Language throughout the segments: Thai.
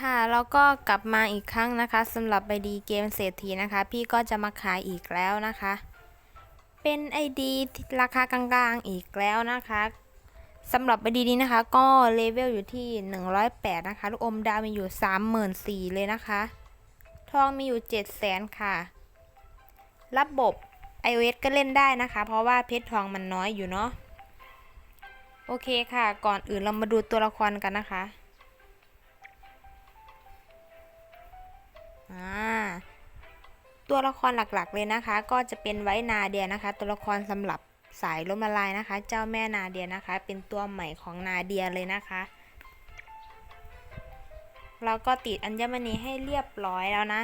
ค่ะแล้วก็กลับมาอีกครั้งนะคะสำหรับไอดีเกมเศรษฐีนะคะ พี่ก็จะมาขายอีกแล้วนะคะ เป็นไอดีราคากลางๆอีกแล้วนะคะสำหรับไอดีนี้นะคะ ก็เลเวลอยู่ที่ 108 นะคะ ลูกอมดาวมีอยู่ 34,000เลยนะคะ ทองมีอยู่ 700,000 ค่ะ ระบบ iOS ก็เล่นได้นะคะ เพราะว่าเพชรทองมันน้อยอยู่เนาะโอเคค่ะ ก่อนอื่นเรามาดูตัวละครกันนะคะ ตัวละครหลักๆเลยนะคะ ก็จะเป็นไว้นาเดียนะคะ ตัวละครสำหรับสายล้มละลายนะคะ เจ้าแม่นาเดียนะคะ เป็นตัวใหม่ของนาเดียเลยนะคะเราก็ติดอัญมณีให้เรียบร้อยแล้วนะ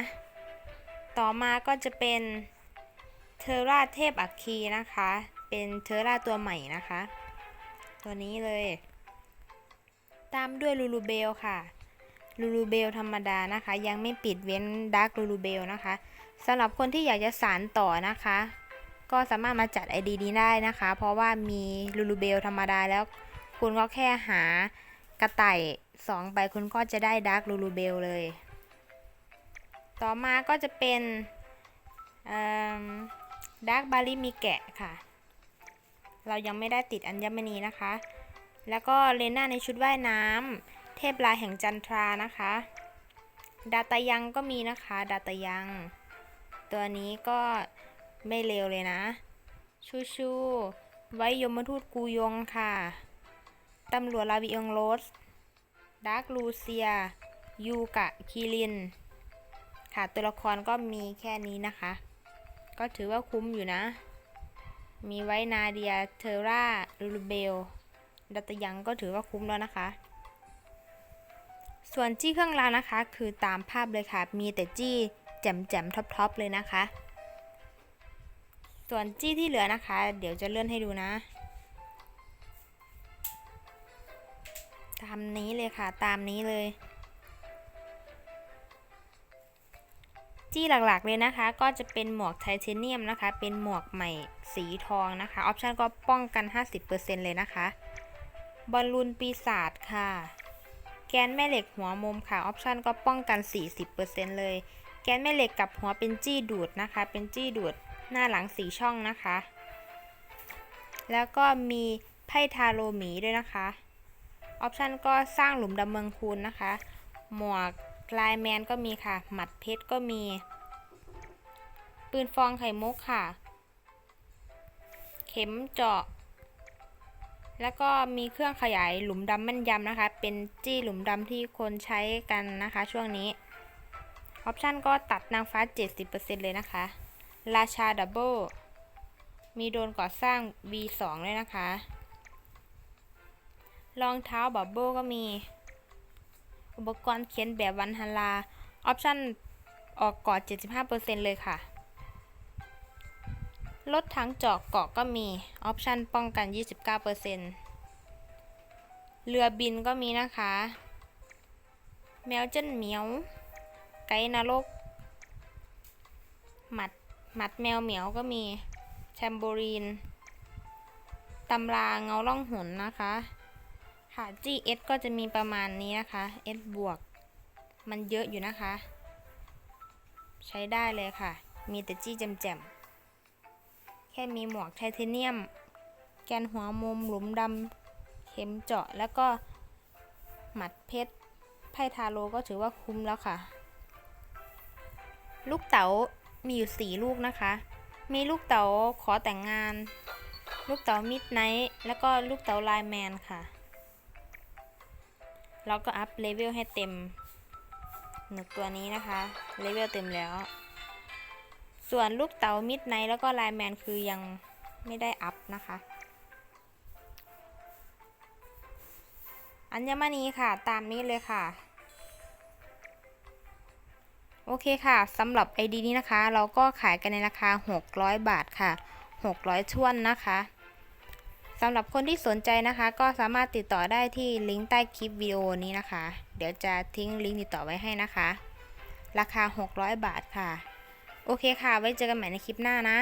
ต่อมาก็จะเป็นเทอร่าเทพอัคคีนะคะ เป็นเทอร่าตัวใหม่นะคะ ตัวนี้เลย ตามด้วยลูลูเบลค่ะ ลูลูเบลธรรมดานะคะ ยังไม่ปิดเว้นดาร์กลูลูเบลนะคะสำหรับคนที่อยากจะสารต่อนะคะ ก็สามารถมาจัด ID นี้ได้นะคะ เพราะว่ามีลูลูเบลธรรมดาแล้ว คุณก็แค่หากระต่าย2ใบคุณก็จะได้ดาร์กลูลูเบลเลย ต่อมาก็จะเป็นดาร์กบาริมีแกะค่ะ เรายังไม่ได้ติดอัญมณีนะคะ แล้วก็เลน่าในชุดว่ายน้ำ เทพลายแห่งจันทรานะคะ ดาตายังก็มีนะคะ ดาตายัง ตัวนี้ก็ไม่เลวเลยนะ ชูชูไว้ยมทูตกูยงค่ะ ตำรวจลาวิองโรส ดาร์กลูเซีย ยูกะคิริน ค่ะ ตัวละครก็มีแค่นี้นะคะ ก็ถือว่าคุ้มอยู่นะ มีไว้นาเดีย เทอร่าลูเบล ดัตยังก็ถือว่าคุ้มแล้วนะคะ ส่วนจี้เครื่องรางนะคะ คือตามภาพเลยค่ะ มีแต่จี้แจ่มๆท็อปๆเลยนะคะ ส่วนจี้ที่เหลือนะคะ เดี๋ยวจะเลื่อนให้ดูนะ ตามนี้เลยค่ะ ตามนี้เลย จี้หลักๆเลยนะคะ ก็จะเป็นหมวกไทเทเนียมนะคะ เป็นหมวกใหม่สีทองนะคะ ออปชันก็ป้องกัน 50%เลยนะคะ บอลลูนปีศาจค่ะ กนแม่เหล็กหัวมุมค่ะออปชันก็ป้องกัน 40%เลย แกนแม่เหล็กกับหัวเป็นจี้ดูดนะคะ เป็นจี้ดูดหน้าหลังสีช่องนะคะ แล้วก็มีไพ่ทาโรหมีด้วยนะคะออปชันก็สร้างหลุมดำเมืองคูณนะคะ หมวกลายแมนก็มีค่ะ หมัดเพชรก็มี ปืนฟองไข่มุกค่ะ เข็มเจาะ แล้วก็มีเครื่องขยายหลุมดำแม่นยำนะคะ เป็นจี้หลุมดำที่คนใช้กันนะคะ ช่วงนี้ ออปชันก็ตัดนางฟ้า 70%เลยนะคะ ราชาดับเบิลมีโดนก่อสร้าง V2 ด้วยนะคะ รองเท้าบับเบิลก็มี อุปกรณ์เขียนแบบวันฮารา ออปชันออกกอด75%เลยค่ะ รถถังเจาะเกาะก็มี ออปชันป้องกัน 29%เรือบินก็มีนะคะ แมวเจิ้นเหมียว ไกด์นรก หมัด หมัดแมวเหมียวก็มี แชมโบรีน ตำราเงาล่องหนนะคะ ค่ะ GS ก็จะมีประมาณนี้นะคะ S บวก มันเยอะอยู่นะคะ ใช้ได้เลยค่ะ มีแต่จี้แจ่มๆ แค่มีหมวกไทเทเนียม แกนหัวมุมหลุมดำเข็มเจาะแล้วก็หมัดเพชรไพ่ทาโร่ก็ถือว่าคุ้มแล้วค่ะ ลูกเต๋ามีอยู่สี่ลูกนะคะ มีลูกเต๋าขอแต่งงาน ลูกเต๋ามิดไนท์แล้วก็ลูกเต๋าไลแมนค่ะเราก็อัพเลเวลให้เต็มหนึ่งตัวนี้นะคะ เลเวลเต็มแล้ว ส่วนลูกเต๋ามิดไนแล้วก็ไลแมนคือยังไม่ได้อัพนะคะ อัญมณีค่ะตามนี้เลยค่ะ โอเคค่ะสำหรับ ID นี้นะคะ เราก็ขายกันในราคา 600 บาทค่ะ 600ท่วนนะคะสำหรับคนที่สนใจนะคะ ก็สามารถติดต่อได้ที่ลิงก์ใต้คลิปวิดีโอนี้นะคะ เดี๋ยวจะทิ้งลิงก์ติดต่อไว้ให้นะคะ ราคา 600 บาทค่ะ โอเคค่ะ ไว้เจอกันใหม่ในคลิปหน้านะ